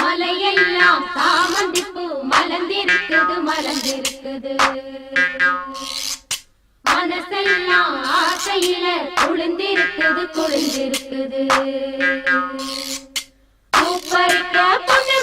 மலையெல்லாம் சாமந்திப்பு மலர்ந்திருக்குது மலர்ந்திருக்குது. மனசெல்லாம் ஆசையில குளிர்ந்திருக்குது குளிர்ந்திருக்குது. பூப்பறிக்க பொண்ணு